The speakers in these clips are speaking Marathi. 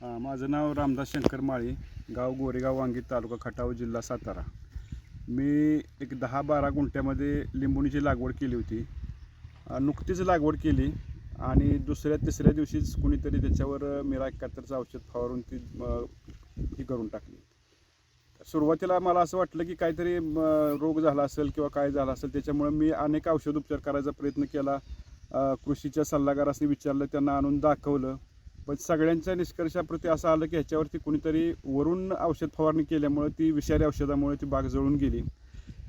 हां माझं नाव रामदास शंकर माळी गाव गोरेगाव वांगी तालुका खटाव जिल्हा सातारा. मी एक दहा बारा गुंठ्यामध्ये लिंबुणीची लागवड केली होती. नुकतीच लागवड केली आणि दुसऱ्या तिसऱ्या दिवशीच कुणीतरी त्याच्यावर मिरा एकाहत्तरचं औषध फवारून ती ही करून टाकली. सुरुवातीला मला असं वाटलं की काहीतरी म, रोग झाला असेल किंवा काय झालं असेल त्याच्यामुळे मी अनेक औषध उपचार करायचा प्रयत्न केला. कृषीच्या सल्लागारासनी विचारलं त्यांना आणून दाखवलं. पण सगळ्यांच्या निष्कर्षाप्रती असं आलं की ह्याच्यावरती कुणीतरी वरून औषध फवारणी केल्यामुळे ती विषारी औषधामुळे ती बाग जळून गेली.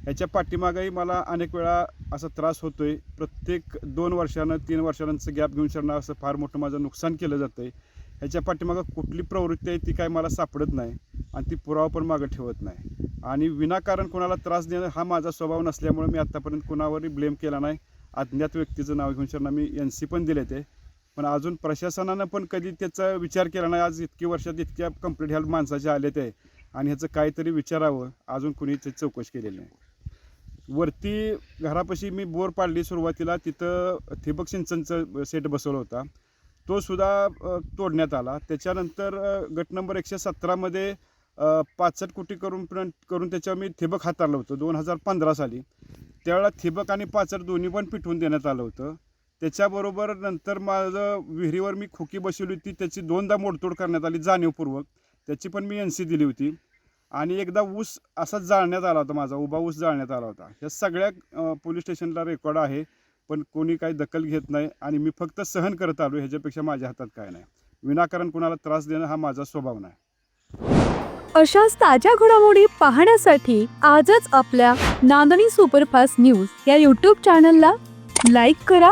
ह्याच्या पाठीमागही मला अनेक वेळा असा त्रास होतो आहे प्रत्येक दोन वर्षानं तीन वर्षांचं गॅप घेऊन शरणं असं फार मोठं माझं नुकसान केलं जातं आहे ह्याच्या पाठीमागं कुठली प्रवृत्ती आहे ती काय मला सापडत नाही आणि ती पुरावा पण मागं ठेवत नाही. आणि विनाकारण कोणाला त्रास देणं हा माझा स्वभाव नसल्यामुळे मी आत्तापर्यंत कुणावरही ब्लेम केला नाही. अज्ञात व्यक्तीचं नाव घेऊन शरणं मी एन सी पण दिले ते पण अजून प्रशासनानं पण कधी त्याचा विचार केला नाही. आज इतकी वर्षात इतक्या कंप्लीट ह्या माणसाचे आले ते. आणि ह्याचं काहीतरी विचारावं. अजून कुणी त्याची चौकशी केलेली नाही. वरती घरापाशी मी बोर पाडली सुरुवातीला. तिथं ठिबक सिंचनचं सेट बसवला होता. तो सुद्धा तोडण्यात आला. त्याच्यानंतर गट नंबर एकशे सतरामध्ये पाचट कुटी करून करून त्याच्यावर मी ठिबक हाताळलं होतं. दोन हजार पंधरा साली. त्यावेळेला ठिबक आणि पाचट दोन्ही पण पिटवून देण्यात आलं होतं. त्याच्याबरोबर नंतर माझं विहिरीवर मी खोकी बसवली होती. त्याची दोनदा मोडतोड करण्यात आली जाणीवपूर्वक. त्याची पण मी एन सी दिली होती. आणि एकदा ऊस असा जाळण्यात आला होता माझा उभा ऊस जाळण्यात आला होता. ह्या सगळ्या पोलीस स्टेशनला रेकॉर्ड आहे. पण कोणी काही दखल घेत नाही आणि मी फक्त सहन करत आलो. ह्याच्यापेक्षा माझ्या हातात काय नाही. विनाकारण कुणाला त्रास देणं हा माझा स्वभाव नाही. अशाच ताज्या घडामोडी पाहण्यासाठी आजच आपल्या नांदणी सुपरफास्ट न्यूज या यूट्यूब चॅनलला लाईक करा.